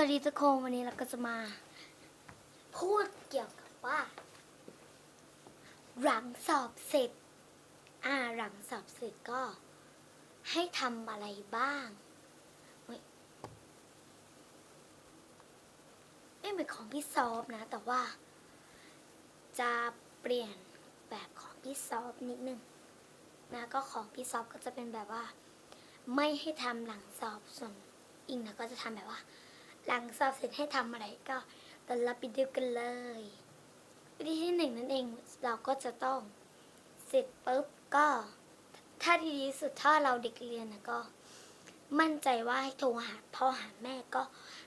วัสดีทุกคนวันนี้เราก็จะมา พูดเกี่ยวกับว่า หลังสอบเสร็จ อ่าหลังสอบเสร็จก็ ให้ทำอะไรบ้างไม่เหมือนของพี่ซอฟนะ แต่ว่า จะเปลี่ยนแบบของพี่ซอฟนิดนึงนะก็ของพี่ซอฟก็จะเป็นแบบว่า ไม่ให้ทำหลังสอบส่วนอิงนะก็จะทำแบบว่า หลังสอบเสร็จให้ทำอะไรก็ตอนรับไปดูกันเลยวิธีที่หนึ่งนั่นเองเราก็จะต้องเสร็จปุ๊บก็ ถ้าดีที่สุดถ้าเราเด็กเรียนนะก็ มั่นใจว่าให้โทรหาพ่อหาแม่ก็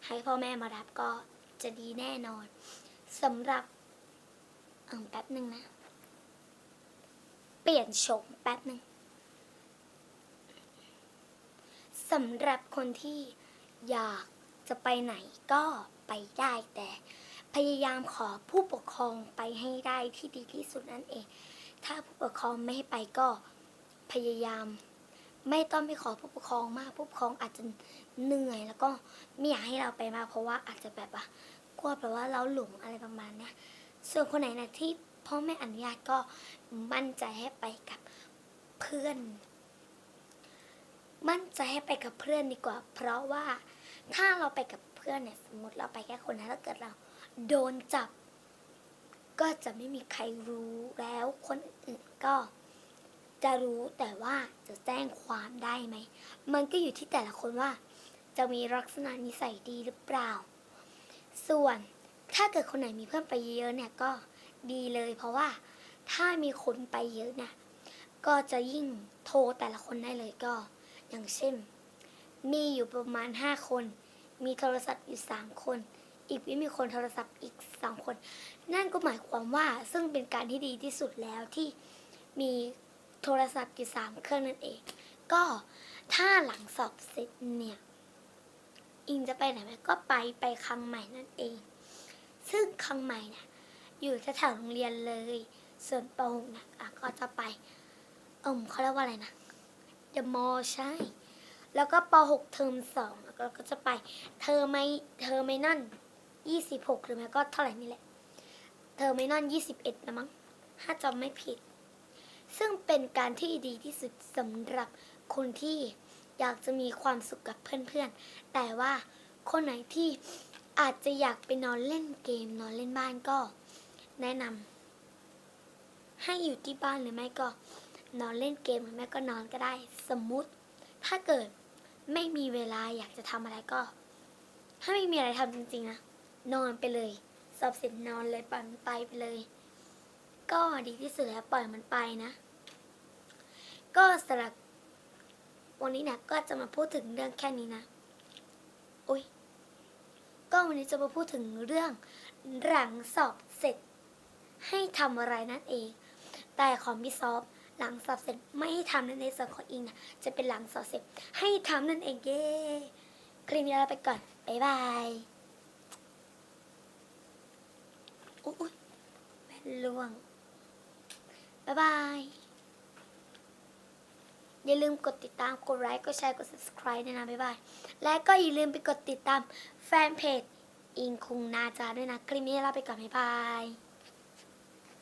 ให้พ่อแม่มารับก็จะดีแน่นอนสำหรับเออแป๊บหนึ่งนะ เปลี่ยนโฉมแป๊บหนึ่งสำหรับคนที่อยาก จะไปไหนก็ไปได้แต่พยายามขอผู้ปกครองไปให้ได้ที่ดีที่สุดนั่นเอง ถ้าผู้ปกครองไม่ให้ไปก็พยายาม ไม่ต้องไปขอผู้ปกครองมากผู้ปกครองอาจจะเหนื่อยแล้วก็ไม่อยากให้เราไปมากเพราะว่าอาจจะแบบว่ากลัวแบบว่าเราหลงอะไรประมาณนี้ส่วนคนไหนนะที่พ่อแม่อนุญาตก็มั่นใจให้ไปกับเพื่อน มั่นใจให้ไปกับเพื่อนดีกว่า เพราะว่า ถ้าเราไปกับเพื่อนเนี่ย สมมติเราไปแค่คนนะถ้าเกิดเรา โดนจับ ก็จะไม่มีใครรู้แล้วคนอื่นก็จะรู้แต่ว่าจะแจ้งความได้ไหม มันก็อยู่ที่แต่ละคนว่า จะมีลักษณะนิสัยดีหรือเปล่า ส่วนถ้าเกิดคนไหนมีเพื่อนไปเยอะเนี่ยก็ดีเลย เพราะว่าถ้ามีคนไปเยอะเนี่ยก็จะยิ่งโทรแต่ละคนได้เลยก็ อย่างเช่น มีอยู่ประมาณห้าคน มีโทรศัพท์อยู่สามคน อีกไม่มีคนโทรศัพท์อีกสองคน นั่นก็หมายความว่าซึ่งเป็นการที่ดีที่สุดแล้วที่มีโทรศัพท์อยู่สามเครื่องนั่นเอง ก็ถ้าหลังสอบเสร็จเนี่ย อิงจะไปไหนไหมก็ไปไปคลังใหม่นั่นเอง ซึ่งคลังใหม่เนี่ยอยู่แถวโรงเรียนเลย ส่วนปหกนะก็จะไปเอมเขาเรียกว่าอะไรนะเดอะมอลใช่ แล้วก็ป .6 เทอมสองแล้วก็จะไปเทอมไม่เทอมไม่นั่น26หรือไม่ก็เท่าไหร่นี่แหละเทอมไม่นั่น21นะมั้งถ้าจำไม่ผิด ซึ่งเป็นการที่ดีที่สุดสำหรับคนที่อยากจะมีความสุขกับเพื่อนๆ แต่ว่าคนไหนที่อาจจะอยากไปนอนเล่นเกมนอนเล่นบ้านก็ แนะนำให้อยู่ที่บ้านหรือไม่ก็ นอนเล่นเกมหรือไม่ก็นอนก็ได้ สมมุติถ้าเกิด ไม่มีเวลาอยากจะทำอะไรก็ ถ้าไม่มีอะไรทำจริงๆนะนอนไปเลย สอบเสร็จนอนเลยปล่อยมันไปไปเลย ก็ดีที่สุดแล้วปล่อยมันไปนะ ก็สำหรับวันนี้เนี่ยก็จะมาพูดถึงเรื่องแค่นี้นะอุ้ยก็วันนี้จะมาพูดถึงเรื่องหลังสอบเสร็จ ให้ทำอะไรนั่นเอง แต่ของพี่ซอฟ หลังสอบเสร็จไม่ให้ทำนั่นในส่วนของอิงนะจะเป็นหลังสอบเสร็จให้ทำนั่นเองเย้คลิปนี้เราไปก่อน บ๊ายบายอุ๊ยแม่ล่วง บ๊ายบาย อย่าลืมกดติดตาม กดไลค์ กดแชร์ กด subscribe ด้วยนะ บ๊ายบาย และก็อย่าลืมไปกดติดตามแฟนเพจอิงคุงนาจาด้วยนะ คลิปนี้เราไปก่อน บ๊ายบาย